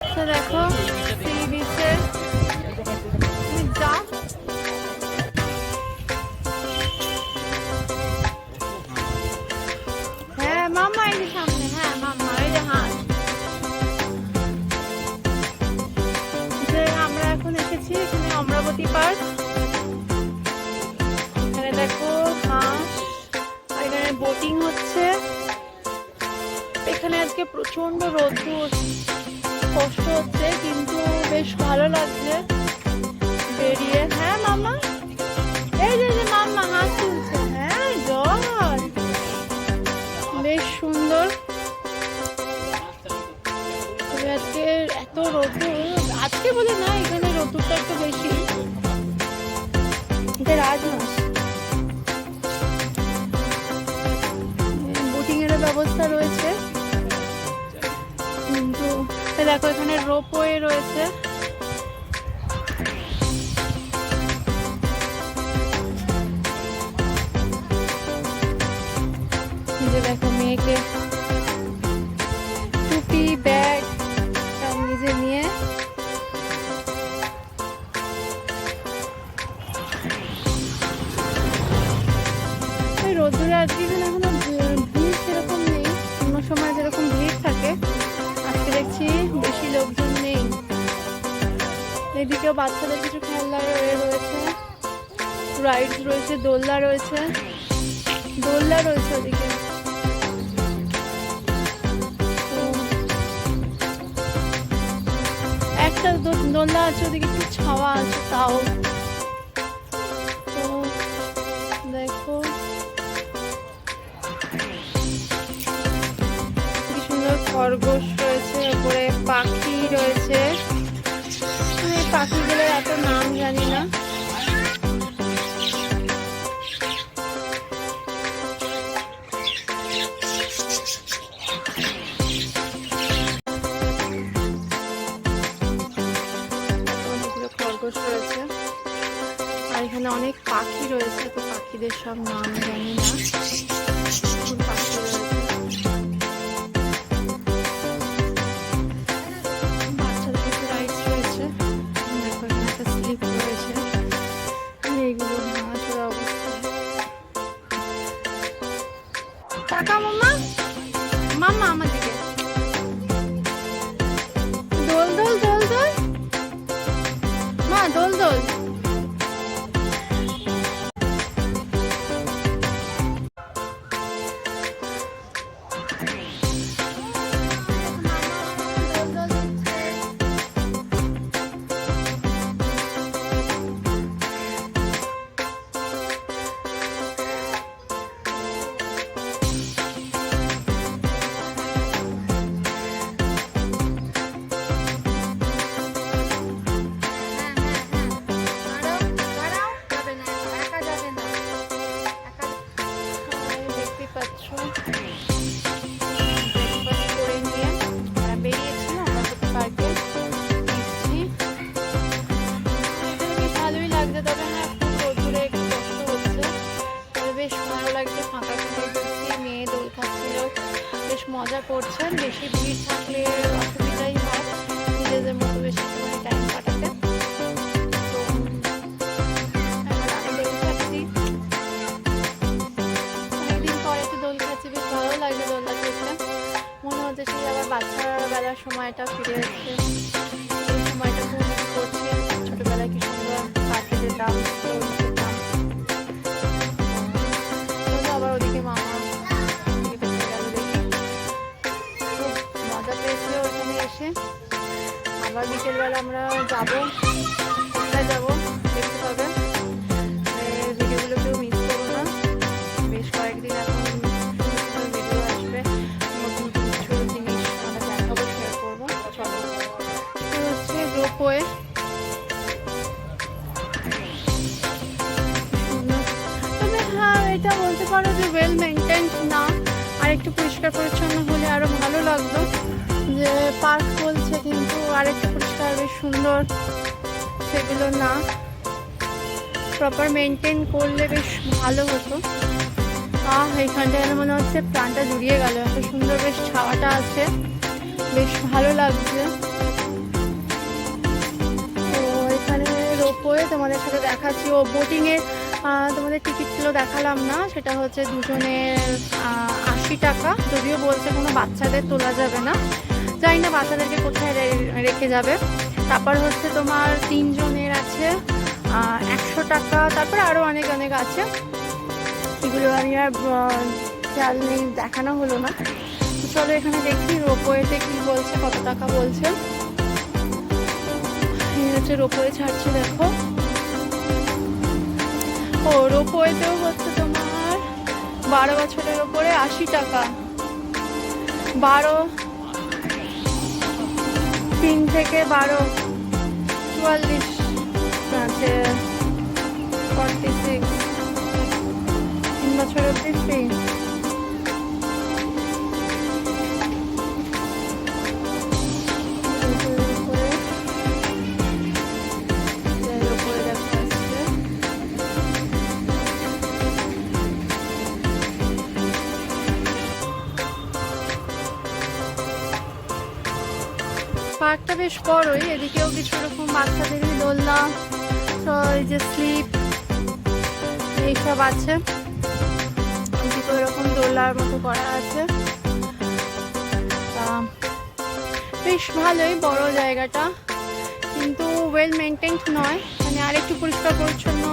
তো দেখো সি বিচের হ্যাঁ এই সামনে হ্যাঁ হাঁস আমরা এখন এসেছি এখানে অমরাবতী পার্ক। দেখো হাঁস এখানে বোটিং হচ্ছে। এখানে আজকে প্রচণ্ড রোদ্দুর কষ্ট হচ্ছে, কিন্তু বেশ ভালো লাগছে। বেরিয়ে হ্যাঁ মামা এই যে মাম্মা, হাত তুলছে। হ্যাঁ জল। বেশ সুন্দর। আজকে এত রোদ্দুর, আজকে বলে না, এখানে রোদ্দুরটা একটু বেশি। এটা বোটিং এর ব্যবস্থা রয়েছে। দেখো, এখানে রোপওয়ে রয়েছে। যে দেখো মেয়েকে টুপি ব্যাগ সব নিজে নিয়ে। রোদ্দুরে আজকে এখানে এদিকেও বাচ্চাদের কিছু খেলনা রয়ে- রয়েছে। রাইডস রয়েছে, দোলনা রয়েছে। দোলনা রয়েছে ওদিকে। একটা দোলনা আছে ওদিকে, একটু ছাওয়া আছে তাও। তো দেখো। সুন্দর খরগোশ রয়েছে উপরে পাখি রয়েছে। নাম জানি না। খরগোশ রয়েছে। আর এখানে অনেক পাখি রয়েছে, তো পাখিদের সব নাম জানি না। যাব। কোথায় যাব? দেখতে বেশ কয়েকদিন এখন ভিডিও হ্যাঁ এটা বলতে পারো যে ওয়েল মেনটেন্ড না। আর একটু পরিষ্কার পরিচ্ছন্ন হলে আরও ভালো লাগতো যে পার্ক আছে কিন্তু আরেকটা পরিষ্কার, বেশ সুন্দর। সেগুলো না। প্রপার মেনটেন করলে বেশ ভালো হতো। আহ এইখানটা মনে হচ্ছে প্রাণটা জুড়িয়ে গেল। এত সুন্দর বেশ ছাওয়াটা আছে। বেশ ভালো লাগছে। তো এখানে রোপওয়ে তোমাদের সাথে দেখাচ্ছি। ও বোটিংয়ে তোমাদের টিকিটগুলো দেখালাম না। সেটা হচ্ছে দুজনের আশি টাকা। যদিও বলছে কোনো বাচ্চাদের তোলা যাবে না। জানি না বাচ্চাদেরকে কোথায় রেখে যাবে। তারপর হচ্ছে তোমার তিনজনের আছে। একশো টাকা, তারপর আরও অনেক অনেক আছে। এগুলো আমি আর খেয়াল নেই, দেখানো হলো না। চলো এখানে দেখি, রোপওয়েতে কি বলছে, কত টাকা বলছে। হচ্ছে রোপওয়ে ছাড়ছে, দেখো। ও, রোপওয়েতেও হচ্ছে তোমার বারো বছরের ওপরে আশি টাকা। বারো তিন থেকে বারো চুয়াল্লিশ আছে তিন বছর অব্দি পার্কটা বেশ বড়ই, এদিকেও কিছু রকম বাচ্চাদেরই দোলনা, তো এই যে স্লিপ, এইসব আছে। এদিকে ওরকম দোলার মতো করা আছে। বেশ ভালোই, বড় জায়গাটা। কিন্তু ওয়েল মেনটেন্ড নয় মানে আরেকটু পরিষ্কার পরিচ্ছন্ন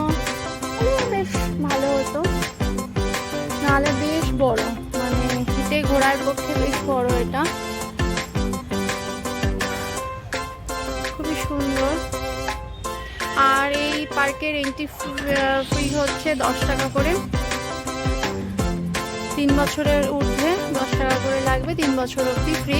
বেশ ভালো হতো। নাহলে বেশ বড় মানে হেঁটে ঘোরার পক্ষে বেশ বড় এটা। সুন্দর। আর এই পার্কের এন্ট্রি ফ্রি হচ্ছে দশ টাকা করে। তিন বছরের ঊর্ধ্বে দশ টাকা করে লাগবে, তিন বছর অবধি ফ্রি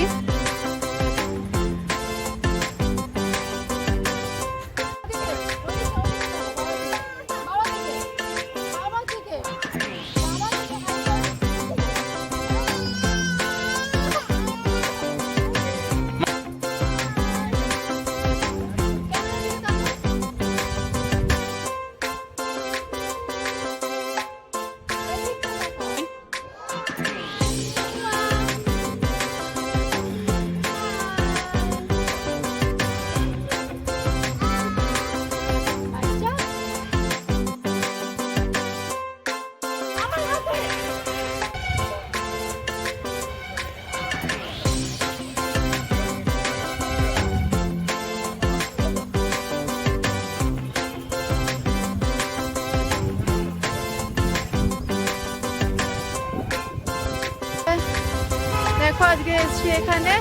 আজকে এসেছি এখানে।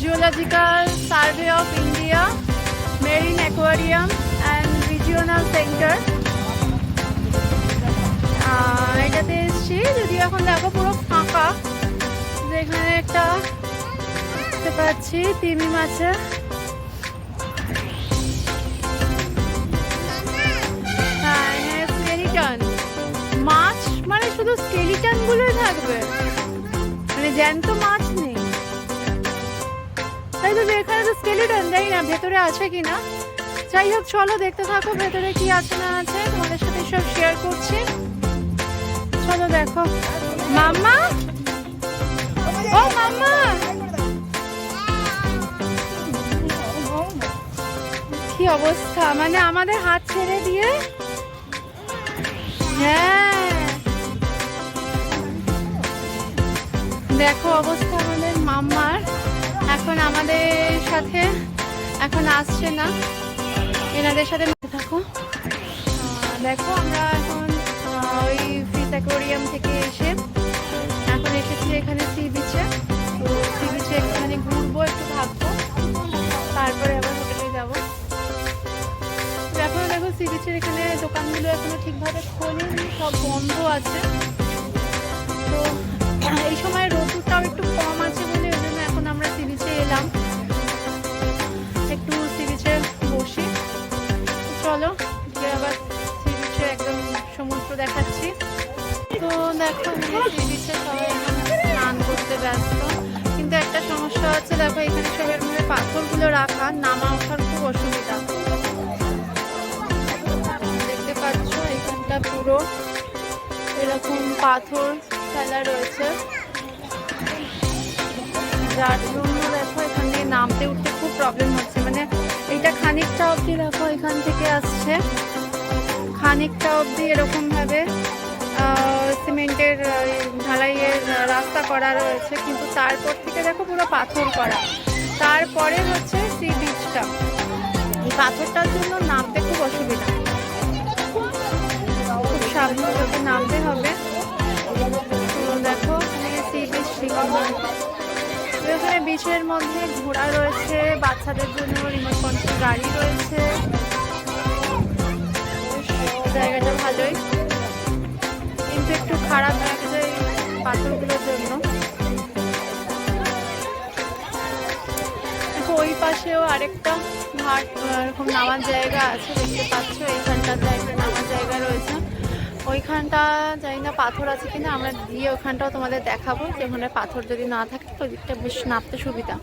Geological Survey of India Marine Aquarium and Regional Centre এটাতে এসেছি। যদি এখন দেখো পুরো ফাঁকা যেখানে একটা দেখতে পাচ্ছি, তিমি মাছের হ্যাঁ এখানে মাছ মানে শুধু স্কেলিটন গুলোই থাকবে। জ্যান্ত মাছ নেই। তাই তো এখানে তো স্কেলিটন না ভেতরে আছে যাই হোক, চলো দেখতে থাকো ভেতরে কি আছে না আছে, তোমাদের সাথে সব শেয়ার করছি। চলো দেখো। মাম্মা? ও মাম্মা! কি অবস্থা? মানে আমাদের হাত ছেড়ে দিয়ে? হ্যাঁ। দেখো অবস্থা আমাদের মাম্মার। এখন আমাদের সাথে, এখন আসছে না। এনাদের সাথে থাকো। দেখো আমরা এখন ওই ফিস অ্যাকোরিয়াম থেকে এসে এখন এসেছি এখানে সি বিচে। তো সি বিচে এখানে ঘুরবো, একটু থাকব তারপরে আবার হোটেলে যাব। এখনও দেখো সি বিচের এখানে দোকানগুলো এখনও ঠিকভাবে খোলেনি, সব বন্ধ আছে। তো এই সময় রোদটাও একটু কম আছে বলে ওই জন্য এখন আমরা সি বিচে এলাম। একটু সি বিচে বসি। চলো আবার সি বিচে একদম সমুদ্র দেখাচ্ছি। তো দেখো সি বিচে সবাই স্নান করতে ব্যস্ত। কিন্তু একটা সমস্যা হচ্ছে, দেখো, এখানে সবের মধ্যে পাথরগুলো রাখা, নামা ওঠার খুব অসুবিধা। দেখতে পাচ্ছ, এখানটা পুরো এরকম পাথর ফেলা রয়েছে। যার জন্য দেখো এখান নামতে উঠতে খুব প্রবলেম হচ্ছে। মানে এইটা খানিকটা অবধি দেখো এখান থেকে আসছে। খানিকটা অবধি এরকমভাবে সিমেন্টের ঢালাইয়ের রাস্তা করা রয়েছে। কিন্তু তারপর থেকে দেখো পুরো পাথর করা। তারপরে হচ্ছে সি বিচটা এই পাথরটার জন্য নামতে বিচের মধ্যে ঘোড়া রয়েছে, বাচ্চাদের জন্য রিমোট কন্ট্রোল গাড়ি রয়েছে। জায়গাটা ভালোই। কিন্তু একটু খারাপ লাগছে পাথরগুলোর জন্য। ওই পাশেও আরেকটা ঘাট এরকম নামার জায়গা আছে দেখতে পাচ্ছ এইখানটাতে একটা নামার জায়গা রয়েছে। ওইখানটা জানি না পাথর আছে কিনা, আমরা গিয়ে ওখানটাও তোমাদের দেখাবো। যে ওখানে পাথর যদি না থাকে, তো দিকটা বেশ নাপতে সুবিধা।